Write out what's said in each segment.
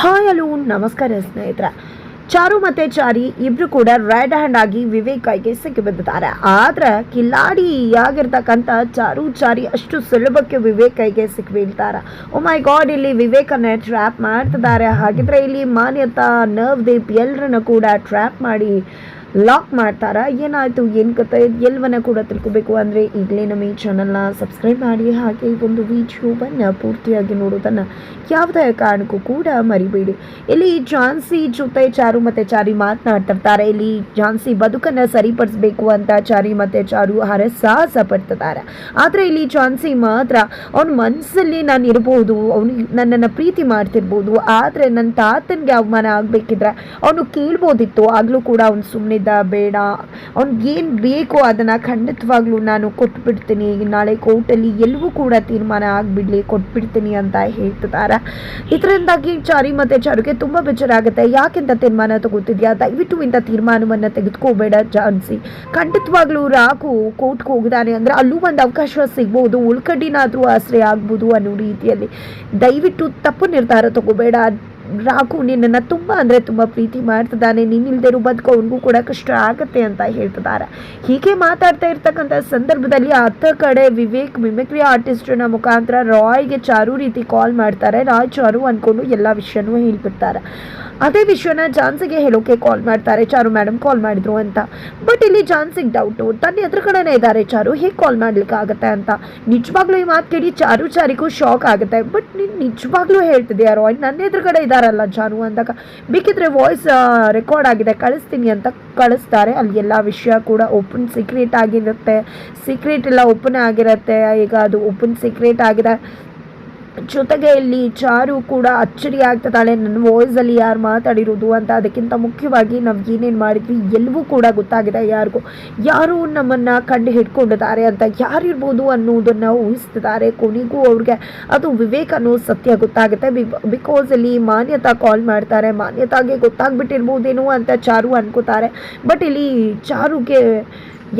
Hi hello, ನಮಸ್ಕಾರ ಸ್ನೇಹಿತರೆ. ಚಾರು ಮತ್ತೆ ಚಾರಿ ಇಬ್ರು ಕೂಡ ರೈಡ್ ಹ್ಯಾಂಡ್ ಆಗಿ ವಿವೇಕ್ ಕೈಗೆ ಸಿಕ್ಕಿಬಿದ್ದಿದ್ದಾರೆ ಆದ್ರೆ ಕಿಲಾಡಿಯಾಗಿರ್ತಕ್ಕಂಥ ಚಾರು ಚಾರಿ ಅಷ್ಟು ಸುಲಭಕ್ಕೆ ವಿವೇಕ್ ಸಿಕ್ಕಿಬೀಳ್ತಾರೆ ಓ ಮೈ ಗಾಡ್ ಇಲ್ಲಿ ವಿವೇಕನ್ನ ಟ್ರ್ಯಾಪ್ ಮಾಡ್ತಿದ್ದಾರೆ. ಹಾಗಿದ್ರೆ ಇಲ್ಲಿ ಮಾನ್ಯತಾ ನರ್ವ್ ದೀಪ್ ಎಲ್ಲರನ್ನ ಕೂಡ ಟ್ರ್ಯಾಪ್ ಮಾಡಿ ಲಾಕ್ ಮಾಡ್ತಾರ? ಏನಾಯ್ತು? ಏನು ಕತೆ ಎಲ್ಲವನ್ನ ಕೂಡ ತಿಳ್ಕೊಬೇಕು ಅಂದರೆ ಈಗಲೇ ನಮ್ಮ ಈ ಚಾನಲ್ನ ಸಬ್ಸ್ಕ್ರೈಬ್ ಮಾಡಿ, ಹಾಗೆ ಈ ಒಂದು ವಿಡಿಯೋವನ್ನು ಪೂರ್ತಿಯಾಗಿ ನೋಡೋದನ್ನು ಯಾವುದೇ ಕಾರಣಕ್ಕೂ ಕೂಡ ಮರಿಬೇಡಿ. ಇಲ್ಲಿ ಝಾನ್ಸಿ ಜೊತೆ ಚಾರು ಮತ್ತು ಚಾರಿ ಮಾತನಾಡ್ತಿರ್ತಾರೆ. ಇಲ್ಲಿ ಝಾನ್ಸಿ ಬದುಕನ್ನು ಸರಿಪಡಿಸ್ಬೇಕು ಅಂತ ಚಾರಿ ಮತ್ತು ಚಾರು ಹರಸಾಹಸ ಪಡ್ತಿದ್ದಾರೆ. ಆದರೆ ಇಲ್ಲಿ ಝಾನ್ಸಿ ಮಾತ್ರ ಅವನ ಮನಸ್ಸಲ್ಲಿ ನಾನು ಇರಬಹುದು ಅವನು ನನ್ನನ್ನು ಪ್ರೀತಿ ಮಾಡ್ತಿರ್ಬೋದು, ಆದರೆ ನನ್ನ ತಾತನಿಗೆ ಅವಮಾನ ಆಗಬೇಕಿದ್ರೆ ಅವನು ಕೇಳ್ಬೋದಿತ್ತು. ಆಗಲೂ ಕೂಡ ಅವ್ನು ಸುಮ್ಮನಿದ್ದ ಬೇಡ. ಅವ್ನಿಗೇನು ಬೇಕೋ ಅದನ್ನು ಖಂಡಿತವಾಗ್ಲೂ ನಾನು ಕೊಟ್ಬಿಡ್ತೀನಿ. ನಾಳೆ ಕೋರ್ಟಲ್ಲಿ ಎಲ್ಲವೂ ಕೂಡ ತೀರ್ಮಾನ ಆಗಿಬಿಡ್ಲಿ, ಕೊಟ್ಬಿಡ್ತೀನಿ ಅಂತ ಹೇಳ್ತಿದ್ದಾರೆ ಇದರಿಂದಾಗಿ ಚಾರಿ ಮತ್ತು ಚಾರುಗೆ ತುಂಬ ಬೇಜಾರಾಗುತ್ತೆ. ಯಾಕೆಂತ ತೀರ್ಮಾನ ತಗೋತಿದ್ಯಾ? ದಯವಿಟ್ಟು ಇಂಥ ತೀರ್ಮಾನವನ್ನು ತೆಗೆದುಕೋಬೇಡ ಜಾನ್ಸಿ. ಖಂಡಿತವಾಗ್ಲೂ ರಾಕು ಕೋರ್ಟ್ಗೆ ಹೋಗಿದ್ದಾನೆ ಅಂದರೆ ಅಲ್ಲೂ ಒಂದು ಅವಕಾಶ ಸಿಗ್ಬೋದು. ಉಳ್ಕಡ್ಡಿನಾದರೂ ಆಸರೆ ಆಗ್ಬೋದು ಅನ್ನೋ ರೀತಿಯಲ್ಲಿ ದಯವಿಟ್ಟು ತಪ್ಪು ನಿರ್ಧಾರ ತಗೋಬೇಡ. ರಾಕು ನಿನ್ನನ್ನು ತುಂಬ ಅಂದರೆ ತುಂಬ ಪ್ರೀತಿ ಮಾಡ್ತಿದ್ದಾನೆ. ನೀನಿಲ್ದಿರೋ ಬದುಕು ಅವನಿಗೂ ಕೂಡ ಕಷ್ಟ ಆಗುತ್ತೆ ಅಂತ ಹೇಳ್ತಿದ್ದಾರೆ. ಹೀಗೆ ಮಾತಾಡ್ತಾ ಇರ್ತಕ್ಕಂಥ ಸಂದರ್ಭದಲ್ಲಿ ಹತ್ತ ಕಡೆ ವಿವೇಕ್ ಮಿಮಿಕ್ರಿ ಆರ್ಟಿಸ್ಟ್ನ ಮುಖಾಂತರ ರಾಯ್ಗೆ ಚಾರು ರೀತಿ ಕಾಲ್ ಮಾಡ್ತಾರೆ. ರಾಯ್ ಚಾರು ಅಂದ್ಕೊಂಡು ಎಲ್ಲ ವಿಷಯನೂ ಹೇಳ್ಬಿಡ್ತಾರೆ. ಅದೇ ವಿಷಯನ ಜಾನ್ಸಿಗೆ ಹೇಳೋಕೆ ಕಾಲ್ ಮಾಡ್ತಾರೆ. ಚಾರು ಮೇಡಮ್ ಕಾಲ್ ಮಾಡಿದ್ರು ಅಂತ. ಬಟ್ ಇಲ್ಲಿ ಜಾನ್ಸಿಗೆ ಡೌಟು ತನ್ನ ಎದುರು ಕಡೆನೇ ಇದ್ದಾರೆ ಚಾರು. ಹೇಗೆ ಕಾಲ್ ಮಾಡ್ಲಿಕ್ಕೆ ಆಗುತ್ತೆ ಅಂತ. ನಿಜವಾಗ್ಲೂ ಈ ಮಾತು ಕೇಳಿ ಚಾರು ಚಾರಿಗೂ ಶಾಕ್ ಆಗುತ್ತೆ. ಬಟ್ ನೀನು ನಿಜವಾಗ್ಲೂ ಹೇಳ್ತಿದ್ಯಾ ರಾಯ್? ನನ್ನ ಎದುರುಗಡೆ ಇದ್ದಾರಲ್ಲ ಜಾನು ಅಂದಾಗ, ಬೇಕಿದ್ರೆ ವಾಯ್ಸ್ ರೆಕಾರ್ಡ್ ಆಗಿದೆ, ಕಳಿಸ್ತೀನಿ ಅಂತ ಕಳಿಸ್ತಾರೆ. ಅಲ್ಲಿ ಎಲ್ಲ ವಿಷಯ ಕೂಡ ಓಪನ್ ಸೀಕ್ರೆಟ್ ಆಗಿರುತ್ತೆ. ಸೀಕ್ರೆಟ್ ಎಲ್ಲ ಓಪನ್ ಆಗಿರುತ್ತೆ. ಈಗ ಅದು ಓಪನ್ ಸೀಕ್ರೆಟ್ ಆಗಿದೆ. ಜೊತೆಗೆ ಇಲ್ಲಿ ಚಾರು ಕೂಡ ಅಚ್ಚರಿ ಆಗ್ತದಾಳೆ ನನ್ನ ವಾಯ್ಸಲ್ಲಿ ಯಾರು ಮಾತಾಡಿರೋದು ಅಂತ ಅದಕ್ಕಿಂತ ಮುಖ್ಯವಾಗಿ ನಾವು ಏನೇನು ಮಾಡಿದ್ವಿ ಎಲ್ಲವೂ ಕೂಡ ಗೊತ್ತಾಗಿದೆ ಯಾರಿಗೂ. ಯಾರು ನಮ್ಮನ್ನು ಕಂಡು ಹಿಡ್ಕೊಂಡಿದ್ದಾರೆ ಅಂತ ಯಾರಿರ್ಬೋದು ಅನ್ನೋದನ್ನು ಊಹಿಸ್ತಿದ್ದಾರೆ. ಕೊನೆಗೂ ಅವ್ರಿಗೆ ಅದು ವಿವೇಕ್ ಅನ್ನೋ ಸತ್ಯ ಗೊತ್ತಾಗುತ್ತೆ. ಬಿಕಾಸ್ ಇಲ್ಲಿ ಮಾನ್ಯತಾ ಕಾಲ್ ಮಾಡ್ತಾರೆ. ಮಾನ್ಯತಾಗೆ ಗೊತ್ತಾಗ್ಬಿಟ್ಟಿರ್ಬೋದೇನೋ ಅಂತ ಚಾರು ಅನ್ಕೋತಾರೆ. ಬಟ್ ಇಲ್ಲಿ ಚಾರುಗೆ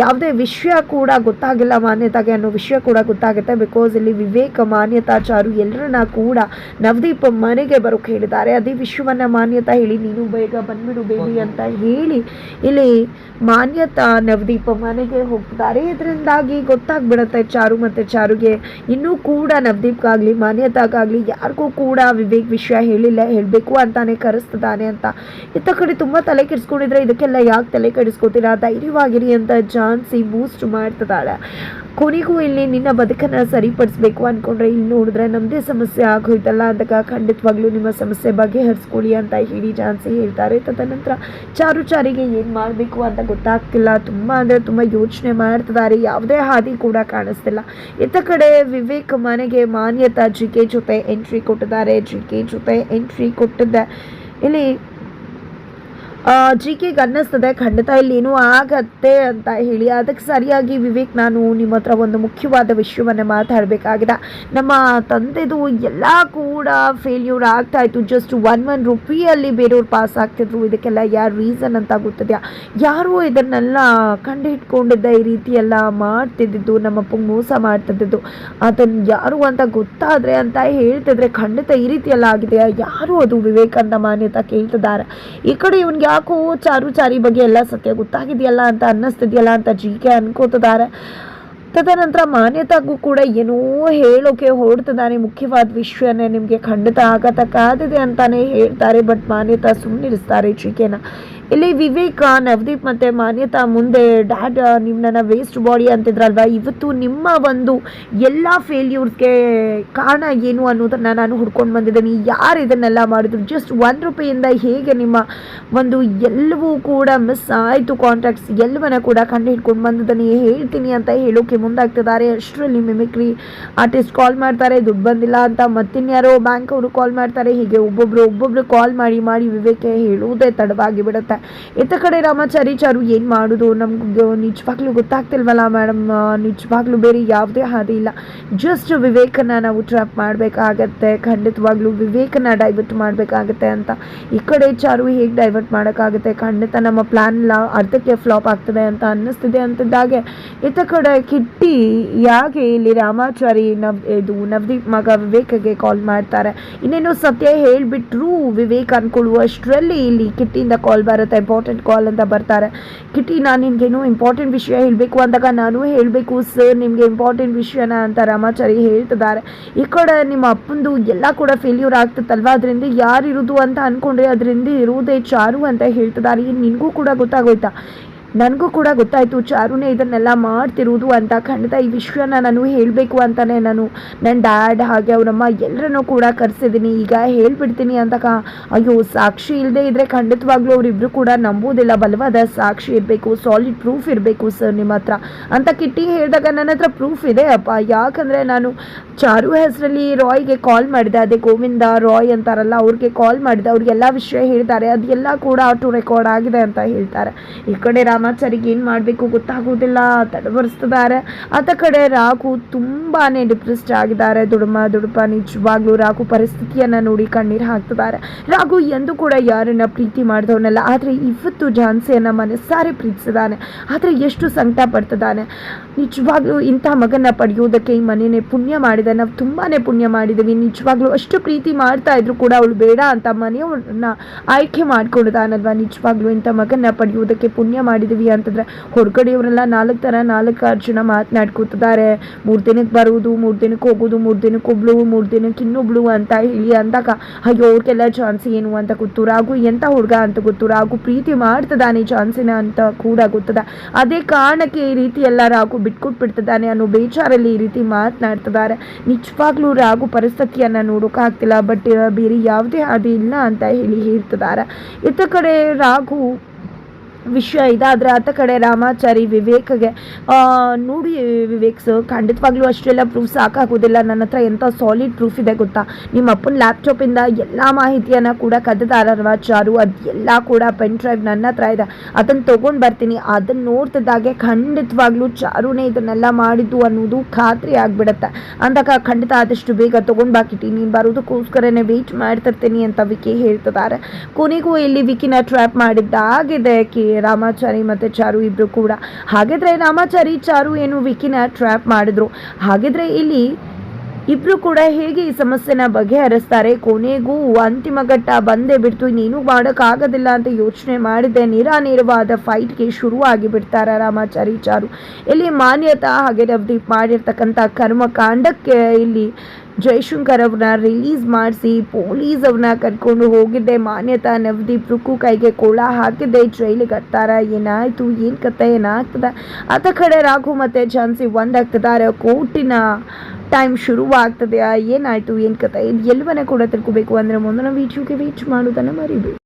ಯಾವುದೇ ವಿಷಯ ಕೂಡ ಗೊತ್ತಾಗಿಲ್ಲ ಮಾನ್ಯತಾಗೆ ಅನ್ನೋ ವಿಷಯ ಕೂಡ ಗೊತ್ತಾಗುತ್ತೆ. ಬಿಕಾಸ್ ಇಲ್ಲಿ ವಿವೇಕ ಮಾನ್ಯತಾ ಚಾರು ಎಲ್ಲರನ್ನ ಕೂಡ ನವದೀಪ ಮನೆಗೆ ಬರೋಕೆ ಹೇಳಿದ್ದಾರೆ. ಅದೇ ವಿಶ್ವವನ್ನು ಮಾನ್ಯತಾ ಹೇಳಿ, ನೀನು ಬೇಗ ಬಂದ್ಬಿಡು ಬೇಬಿ ಅಂತ ಹೇಳಿ ಇಲ್ಲಿ ಮಾನ್ಯತಾ ನವದೀಪ ಮನೆಗೆ ಹೋಗ್ತಾರೆ. ಇದರಿಂದಾಗಿ ಗೊತ್ತಾಗ್ಬಿಡುತ್ತೆ ಚಾರು ಮತ್ತು ಚಾರುಗೆ. ಇನ್ನೂ ಕೂಡ ನವದೀಪ್ಗಾಗಲಿ, ಮಾನ್ಯತಾಗಾಗಲಿ ಯಾರಿಗೂ ಕೂಡ ವಿವೇಕ್ ವಿಷಯ ಹೇಳಿಲ್ಲ, ಹೇಳಬೇಕು ಅಂತಾನೆ ಕರೆಸ್ತಿದ್ದಾನೆ ಅಂತ. ಇತ್ತ ಕಡೆ ತುಂಬ ತಲೆ ಕೆಡಿಸ್ಕೊಂಡಿದ್ರೆ ಇದಕ್ಕೆಲ್ಲ ಯಾಕೆ ತಲೆ ಕೆಡಿಸ್ಕೊತೀರಾ? ಧೈರ್ಯವಾಗಿರಿ ಅಂತ ಜಾನ್ಸಿ ಬೂಸ್ಟ್ ಮಾಡ್ತಿದ್ದಾಳೆ. ಕೊನೆಗೂ ಇಲ್ಲಿ ನಿನ್ನ ಬದುಕನ್ನು ಸರಿಪಡಿಸ್ಬೇಕು ಅಂದ್ಕೊಂಡ್ರೆ ಇಲ್ಲಿ ನೋಡಿದ್ರೆ ನಮ್ಮದೇ ಸಮಸ್ಯೆ ಆಗೋಯ್ತಲ್ಲ? ಅಂದಾಗ ಖಂಡಿತವಾಗ್ಲೂ ನಿಮ್ಮ ಸಮಸ್ಯೆ ಬಗೆಹರಿಸ್ಕೊಳ್ಳಿ ಅಂತ ಹೇಳಿ ಜಾನ್ಸಿ ಹೇಳ್ತಾರೆ. ತದನಂತರ ಚಾರು ಚಾರಿಗೆ ಏನು ಮಾಡಬೇಕು ಅಂತ ಗೊತ್ತಾಗ್ತಿಲ್ಲ. ತುಂಬ ಅಂದರೆ ತುಂಬ ಯೋಚನೆ ಮಾಡ್ತಿದ್ದಾರೆ. ಯಾವುದೇ ಹಾದಿ ಕೂಡ ಕಾಣಿಸ್ತಿಲ್ಲ. ಇತ್ತ ಕಡೆ ವಿವೇಕ್ ಮನೆಗೆ ಮಾನ್ಯತಾ ಜಿ ಕೆ ಜೊತೆ ಎಂಟ್ರಿ ಕೊಟ್ಟಿದ್ದಾರೆ. ಜಿ ಕೆ ಜೊತೆ ಎಂಟ್ರಿ ಕೊಟ್ಟಿದ್ದೆ. ಇಲ್ಲಿ ಜಿ ಕೆಗೆ ಅನ್ನಿಸ್ತದೆ ಖಂಡಿತ ಇಲ್ಲಿ ಏನೂ ಆಗತ್ತೆ ಅಂತ ಹೇಳಿ. ಅದಕ್ಕೆ ಸರಿಯಾಗಿ ವಿವೇಕ್, ನಾನು ನಿಮ್ಮ ಹತ್ರ ಒಂದು ಮುಖ್ಯವಾದ ವಿಷಯವನ್ನು ಮಾತಾಡಬೇಕಾಗಿದೆ. ನಮ್ಮ ತಂದೆದು ಎಲ್ಲ ಕೂಡ ಫೇಲ್ಯೂರ್ ಆಗ್ತಾ ಇತ್ತು. ಜಸ್ಟ್ ಒನ್ ಒನ್ ರುಪಿಯಲ್ಲಿ ಬೇರೆಯವ್ರು ಪಾಸ್ ಆಗ್ತಿದ್ರು. ಇದಕ್ಕೆಲ್ಲ ಯಾರು ರೀಸನ್ ಅಂತ ಗೊತ್ತಿದೆಯಾ? ಯಾರು ಇದನ್ನೆಲ್ಲ ಕಂಡು ಹಿಡ್ಕೊಂಡಿದ್ದ ಈ ರೀತಿ ಎಲ್ಲ ನಮ್ಮ ಅಪ್ಪ ಮೋಸ ಮಾಡ್ತಿದ್ದಿದ್ದು. ಅದನ್ನು ಯಾರು ಅಂತ ಗೊತ್ತಾದರೆ ಅಂತ ಹೇಳ್ತಿದ್ರೆ ಖಂಡಿತ ಈ ರೀತಿ ಎಲ್ಲ ಆಗಿದೆಯಾ? ಯಾರು ಅದು ವಿವೇಕ್ ಅಂತ ಮಾನ್ಯತಾ ಕೇಳ್ತಿದ್ದಾರೆ. ಈ ಕಡೆ ಇವನ್ಗೆ ಯಾಕೋ ಚಾರು ಚಾರಿ ಬಗ್ಗೆ ಎಲ್ಲ ಸತ್ಯ ಗೊತ್ತಾಗಿದೆಯಲ್ಲ ಅಂತ ಅನ್ನಿಸ್ತಿದೆಯಲ್ಲ ಅಂತ ಜಿ ಕೆ ಅನ್ಕೋತಿದ್ದಾರೆ. ತದನಂತರ ಮಾನ್ಯತಾಗೂ ಕೂಡ ಏನೋ ಹೇಳೋಕೆ ಹೊರಡ್ತಿದ್ದಾನೆ ಮುಖ್ಯವಾದ ವಿಷಯನೇ ನಿಮಗೆ ಖಂಡಿತ ಆಗತಕ್ಕಾದಿದೆ ಅಂತಲೇ ಹೇಳ್ತಾರೆ. ಬಟ್ ಮಾನ್ಯತಾ ಸುಮ್ಮನಿರಿಸ್ತಾರೆ ಜಿಕೆನ. ಇಲ್ಲಿ ವಿವೇಕ, ನವದೀಪ್ ಮತ್ತೆ ಮಾನ್ಯತಾ ಮುಂದೆ ಡ್ಯಾಡ್ ನಿಮ್ಮ ನನ್ನ ವೇಸ್ಟ್ ಬಾಡಿ ಅಂತಿದ್ರಲ್ವ? ಇವತ್ತು ನಿಮ್ಮ ಒಂದು ಎಲ್ಲ ಫೇಲ್ಯೂರ್ಸ್ಗೆ ಕಾರಣ ಏನು ಅನ್ನೋದನ್ನು ನಾನು ಹುಡ್ಕೊಂಡು ಬಂದಿದ್ದೀನಿ. ಯಾರು ಇದನ್ನೆಲ್ಲ ಮಾಡಿದ್ರು? ಜಸ್ಟ್ ಒನ್ ರೂಪಾಯಿಂದ ಹೇಗೆ ನಿಮ್ಮ ಒಂದು ಎಲ್ಲವೂ ಕೂಡ ಮಿಸ್ ಆಯಿತು? ಕಾಂಟ್ಯಾಕ್ಟ್ಸ್ ಎಲ್ಲವನ್ನ ಕೂಡ ಕಂಡು ಹಿಡ್ಕೊಂಡು ಬಂದಿದ್ದೀನಿ. ಹೇಳ್ತೀನಿ ಅಂತ ಹೇಳೋಕೆ ಮುಂದಾಗ್ತಿದ್ದಾರೆ. ಅಷ್ಟರಲ್ಲಿ ಮಿಮಿಕ್ರಿ ಆರ್ಟಿಸ್ಟ್ ಕಾಲ್ ಮಾಡ್ತಾರೆ, ದುಡ್ಡು ಬಂದಿಲ್ಲ ಅಂತ ಮತ್ತಿನ್ಯಾರೋ ಬ್ಯಾಂಕ್ ಅವರು ಕಾಲ್ ಮಾಡ್ತಾರೆ. ಹೀಗೆ ಒಬ್ಬೊಬ್ರು ಒಬ್ಬೊಬ್ರು ಕಾಲ್ ಮಾಡಿ ಮಾಡಿ ವಿವೇಕೆ ಹೇಳುವುದೇ ತಡವಾಗಿ ಬಿಡುತ್ತೆ. ಇತ್ತ ಕಡೆ ರಾಮಾಚಾರಿ ಚಾರು ಏನು ಮಾಡೋದು? ನಮ್ಗೆ ನಿಜವಾಗ್ಲೂ ಗೊತ್ತಾಗ್ತಿಲ್ವಲ್ಲ ಮೇಡಮ್ ನಿಜವಾಗ್ಲೂ ಬೇರೆ ಯಾವುದೇ ಹಾದಿ ಇಲ್ಲ. ಜಸ್ಟ್ ವಿವೇಕನ ನಾವು ಟ್ರ್ಯಾಪ್ ಮಾಡಬೇಕಾಗತ್ತೆ. ಖಂಡಿತವಾಗ್ಲೂ ವಿವೇಕನ ಡೈವರ್ಟ್ ಮಾಡಬೇಕಾಗತ್ತೆ ಅಂತ. ಈ ಕಡೆ ಚಾರು ಹೇಗೆ ಡೈವರ್ಟ್ ಮಾಡೋಕ್ಕಾಗುತ್ತೆ? ಖಂಡಿತ ನಮ್ಮ ಪ್ಲ್ಯಾನ್ ಎಲ್ಲ ಅರ್ಧಕ್ಕೆ ಫ್ಲಾಪ್ ಆಗ್ತದೆ ಅಂತ ಅನ್ನಿಸ್ತಿದೆ ಅಂತಿದ್ದಾಗೆ. ಇತ್ತ ಕಡೆ ಕಿಟ್ಟಿ ಯಾಕೆ ಇಲ್ಲಿ ರಾಮಾಚಾರಿ ನವ್, ಇದು ನವದೀಪ್ ಮಗ ವಿವೇಕಗೆ ಕಾಲ್ ಮಾಡ್ತಾರೆ. ಇನ್ನೇನು ಸತ್ಯ ಹೇಳಿಬಿಟ್ರು ವಿವೇಕ್ ಅನ್ಕೊಳ್ಳುವಷ್ಟರಲ್ಲಿ ಇಲ್ಲಿ ಕಿಟ್ಟಿಯಿಂದ ಕಾಲ್ ಬರುತ್ತೆ. ಇಂಪಾರ್ಟೆಂಟ್ ಕಾಲ್ ಅಂತ ಬರ್ತಾರೆ. ಕಿಟಿ, ನಾನು ನಿನಗೇನು ಇಂಪಾರ್ಟೆಂಟ್ ವಿಷಯ ಹೇಳಬೇಕು ಅಂದಾಗ ನಾನು ಹೇಳಬೇಕು ಸರ್ ನಿಮಗೆ ಇಂಪಾರ್ಟೆಂಟ್ ವಿಷಯನ ಅಂತ ರಾಮಾಚಾರಿ ಹೇಳ್ತಿದ್ದಾರೆ. ಈ ಕಡೆ ನಿಮ್ಮ ಅಪ್ಪಂದು ಎಲ್ಲ ಕೂಡ ಫೇಲ್ಯೂರ್ ಆಗ್ತದಲ್ವ ಅದರಿಂದ ಯಾರಿರೋದು ಅಂತ ಅಂದ್ಕೊಂಡ್ರೆ ಅದರಿಂದ ಇರುವುದೇ ಚಾರು ಅಂತ ಹೇಳ್ತಿದ್ದಾರೆ. ನಿನಗೂ ಕೂಡ ಗೊತ್ತಾಗೋಯ್ತಾ? ನನಗೂ ಕೂಡ ಗೊತ್ತಾಯಿತು, ಚಾರುನೇ ಇದನ್ನೆಲ್ಲ ಮಾಡ್ತಿರೋದು ಅಂತ. ಖಂಡಿತ ಈ ವಿಷಯನ ನಾನು ಹೇಳಬೇಕು ಅಂತಲೇ ನಾನು. ನನ್ನ ಡ್ಯಾಡ್ ಹಾಗೆ ಅವರಮ್ಮ ಎಲ್ಲರನ್ನೂ ಕೂಡ ಕರೆಸಿದ್ದೀನಿ. ಈಗ ಹೇಳ್ಬಿಡ್ತೀನಿ ಅಂತ ಕಾ ಅಯ್ಯೋ, ಸಾಕ್ಷಿ ಇಲ್ಲದೆ ಇದ್ದರೆ ಖಂಡಿತವಾಗ್ಲೂ ಅವರಿಬ್ಬರು ಕೂಡ ನಂಬೋದಿಲ್ಲ ಬಲವಾದ ಸಾಕ್ಷಿ ಇರಬೇಕು ಸಾಲಿಡ್ ಪ್ರೂಫ್ ಇರಬೇಕು ಸರ್ ನಿಮ್ಮ ಹತ್ರ. ಅಂತ ಕಿಟ್ಟಿ ಹೇಳಿದಾಗ ನನ್ನ ಹತ್ರ ಪ್ರೂಫ್ ಇದೆ ಅಪ್ಪ. ಯಾಕಂದರೆ ನಾನು ಚಾರು ಹೆಸರಲ್ಲಿ ರಾಯ್ಗೆ ಕಾಲ್ ಮಾಡಿದೆ. ಅದೇ ಗೋವಿಂದ ರಾಯ್ ಅಂತಾರಲ್ಲ, ಅವ್ರಿಗೆ ಕಾಲ್ ಮಾಡಿದೆ. ಅವ್ರಿಗೆಲ್ಲ ವಿಷಯ ಹೇಳ್ತಾರೆ. ಅದೆಲ್ಲ ಕೂಡ ಆಟೋ ರೆಕಾರ್ಡ್ ಆಗಿದೆ ಅಂತ ಹೇಳ್ತಾರೆ. ಈ ಕಡೆ ರಾಮಾಚಾರಿಗೆ ಏನು ಮಾಡಬೇಕು ಗೊತ್ತಾಗೋದಿಲ್ಲ ತಡವರಿಸ್ತಿದ್ದಾರೆ ಆತ ಕಡೆ ರಾಘು ತುಂಬಾ ಡಿಪ್ರೆಸ್ಡ್ ಆಗಿದ್ದಾರೆ. ದುಡುಮ, ದುಡುಪ, ನಿಜವಾಗ್ಲೂ ರಾಘು ಪರಿಸ್ಥಿತಿಯನ್ನು ನೋಡಿ ಕಣ್ಣೀರು ಹಾಕ್ತಿದ್ದಾರೆ ರಾಘು ಎಂದು ಕೂಡ ಯಾರನ್ನ ಪ್ರೀತಿ ಮಾಡಿದವನಲ್ಲ, ಆದರೆ ಇವತ್ತು ಝಾನ್ಸಿಯನ್ನು ಮನಸ್ಸಾರೆ ಪ್ರೀತಿಸಿದಾನೆ. ಆದರೆ ಎಷ್ಟು ಸಂಕಟ ಪಡ್ತಿದ್ದಾನೆ ನಿಜವಾಗ್ಲೂ ಇಂಥ ಮಗನ ಪಡೆಯೋದಕ್ಕೆ ಈ ಮನೆಯೇ ಪುಣ್ಯ ಮಾಡಿದೆ. ನಾವು ತುಂಬಾ ಪುಣ್ಯ ಮಾಡಿದ್ದೀವಿ ನಿಜವಾಗ್ಲೂ ಅಷ್ಟು ಪ್ರೀತಿ ಮಾಡ್ತಾ ಇದ್ರು ಕೂಡ ಅವಳು ಬೇಡ ಅಂತ ಮನೆಯವ್ರನ್ನ ಆಯ್ಕೆ ಮಾಡ್ಕೊಂಡಿದ್ದಾನಲ್ವಾ ನಿಜವಾಗ್ಲೂ ಇಂಥ ಮಗನ ಪಡೆಯೋದಕ್ಕೆ ಪುಣ್ಯ ಅಂತಂದ್ರೆ ಹೊರಗಡೆಯವರೆಲ್ಲ ನಾಲ್ಕು ಥರ ನಾಲ್ಕು ಜನ ಮಾತನಾಡ್ಕೊತಿದ್ದಾರೆ ಮೂರು ದಿನಕ್ಕೆ ಬರುವುದು, ಮೂರು ದಿನಕ್ಕೆ ಹೋಗೋದು ಮೂರು ದಿನಕ್ಕೆ ಒಬ್ಳು, ಮೂರು ದಿನಕ್ಕೆ ಇನ್ನೊಬ್ಳು ಅಂತ ಹೇಳಿ ಅಂದಾಗ, ಅಯ್ಯೋ, ಅವ್ರಿಗೆಲ್ಲ ಚಾನ್ಸ್ ಏನು ಅಂತ ಗೊತ್ತು. ರಾಗು ಎಂಥ ಹುಡುಗ ಅಂತ ಗೊತ್ತು. ರಾಗು ಪ್ರೀತಿ ಮಾಡ್ತದಾನೆ ಚಾನ್ಸಿನ ಅಂತ ಕೂಡ ಗೊತ್ತದ. ಅದೇ ಕಾರಣಕ್ಕೆ ಈ ರೀತಿ ಎಲ್ಲ ರಾಗು ಬಿಟ್ಕೊಟ್ಬಿಡ್ತಿದ್ದಾನೆ ಅನ್ನೋ ಬೇಜಾರಲ್ಲಿ ಈ ರೀತಿ ಮಾತನಾಡ್ತಿದ್ದಾರೆ ನಿಜವಾಗ್ಲೂ ರಾಗು ಪರಿಸ್ಥಿತಿಯನ್ನು ನೋಡೋಕ್ಕಾಗ್ತಿಲ್ಲ ಬಟ್ ಬೇರೆ ಯಾವುದೇ ಹಾದಿ ಇಲ್ಲ ಅಂತ ಹೇಳಿ ಹೇಳ್ತಿದ್ದಾರೆ. ಇತ್ತ ಕಡೆ ರಾಘು ವಿಷಯ ಇದಾದರೆ ಆತ ಕಡೆ ರಾಮಾಚಾರಿ ವಿವೇಕ್ಗೆ ನೋಡಿ ವಿವೇಕ್ ಸರ್, ಖಂಡಿತವಾಗ್ಲೂ ಅಷ್ಟೆಲ್ಲ ಪ್ರೂಫ್ ಸಾಕಾಗೋದಿಲ್ಲ. ನನ್ನ ಹತ್ರ ಎಂಥ ಸಾಲಿಡ್ ಪ್ರೂಫ್ ಇದೆ ಗೊತ್ತಾ? ನಿಮ್ಮ ಅಪ್ಪನ ಲ್ಯಾಪ್ಟಾಪಿಂದ ಎಲ್ಲ ಮಾಹಿತಿಯನ್ನು ಕೂಡ ಕದ್ದಿದಾರಲ್ವಾ ಚಾರು? ಅದೆಲ್ಲ ಕೂಡ ಪೆನ್ ಡ್ರೈವ್ ನನ್ನ ಹತ್ರ ಇದೆ. ಅದನ್ನು ತೊಗೊಂಡು ಬರ್ತೀನಿ. ಅದನ್ನು ನೋಡ್ತಿದ್ದಾಗೆ ಖಂಡಿತವಾಗ್ಲೂ ಚಾರುನೇ ಇದನ್ನೆಲ್ಲ ಮಾಡಿದ್ದು ಅನ್ನೋದು ಖಾತ್ರಿ ಆಗಿಬಿಡುತ್ತೆ. ಅಂದಾಗ ಖಂಡಿತ ಆದಷ್ಟು ಬೇಗ ತೊಗೊಂಡು ಬಾಕಿಟ್ಟಿ ನೀನು ಬರೋದಕ್ಕೋಸ್ಕರನೇ ವೆಯ್ಟ್ ಮಾಡ್ತಿರ್ತೀನಿ ಅಂತ ವಿಕಿ ಹೇಳ್ತಿದ್ದಾರೆ. ಕೊನೆಗೂ ಇಲ್ಲಿ ವಿಕಿನ ಟ್ರ್ಯಾಪ್ ಮಾಡಿದ್ದಾಗಿದೆ ಕಿ ರಾಮಾಚಾರಿ ಮತ್ತು ಚಾರು ಇಬ್ಬರು ಕೂಡ. ಹಾಗಿದ್ರೆ ರಾಮಾಚಾರಿ, ಚಾರು ಏನು ವಿಕಿನ ಟ್ರ್ಯಾಪ್ ಮಾಡಿದ್ರು. ಹಾಗಿದ್ರೆ ಇಲ್ಲಿ ಇಬ್ರು ಕೂಡ ಹೇಗೆ ಈ ಸಮಸ್ಯೆನ ಬಗೆಹರಿಸ್ತಾರೆ? ಕೊನೆಗೂ ಅಂತಿಮ ಘಟ್ಟ ಬಂದೇ ಬಿಡ್ತು. ಇನ್ನೇನು ಮಾಡೋಕ್ಕಾಗೋದಿಲ್ಲ ಅಂತ ಯೋಚನೆ ಮಾಡಿದ್ದೆ ನೇರಾನೇರವಾದ ಫೈಟ್ಗೆ ಶುರುವಾಗಿ ಬಿಡ್ತಾರೆ ರಾಮಾಚಾರಿ, ಚಾರು. ಇಲ್ಲಿ ಮಾನ್ಯತಾ ಹಾಗೆ ನವದೀಪ್ ಮಾಡಿರ್ತಕ್ಕಂಥ ಕರ್ಮಕಾಂಡಕ್ಕೆ ಇಲ್ಲಿ ಜಯಶಂಕರ್ ಅವ್ರನ್ನ ರಿಲೀಸ್ ಮಾಡಿಸಿ ಪೊಲೀಸ್ ಅವ್ರನ್ನ ಕರ್ಕೊಂಡು ಹೋಗಿದ್ದೆ. ಮಾನ್ಯತಾ ನವದೀಪ್ ರುಕ್ಕು ಕೈಗೆ ಕೋಳ ಹಾಕಿದ್ದೆ. ಜೈಲಿಗೆ ಹತ್ತಾರ ಏನಾಯಿತು? ಏನು ಕತೆ? ಏನಾಗ್ತದೆ? ಆತ ಕಡೆ ರಾಘು ಮತ್ತು ಝಾನ್ಸಿ ಒಂದಾಗ್ತದಾರ. ಕೋರ್ಟಿನ ಟೈಮ್ ಶುರುವಾಗ್ತದೆ. ಏನಾಯಿತು? ಏನು ಕತೆ? ಇದು ಎಲ್ಲವನ್ನ ಕೂಡ ತಿಳ್ಕೊಬೇಕು. ಅಂದರೆ ಮುಂದಿನ ವೀಡಿಯೋಗೆ ವೀಚ್ ಮಾಡೋದನ್ನು ಮರಿಬೇಡಿ.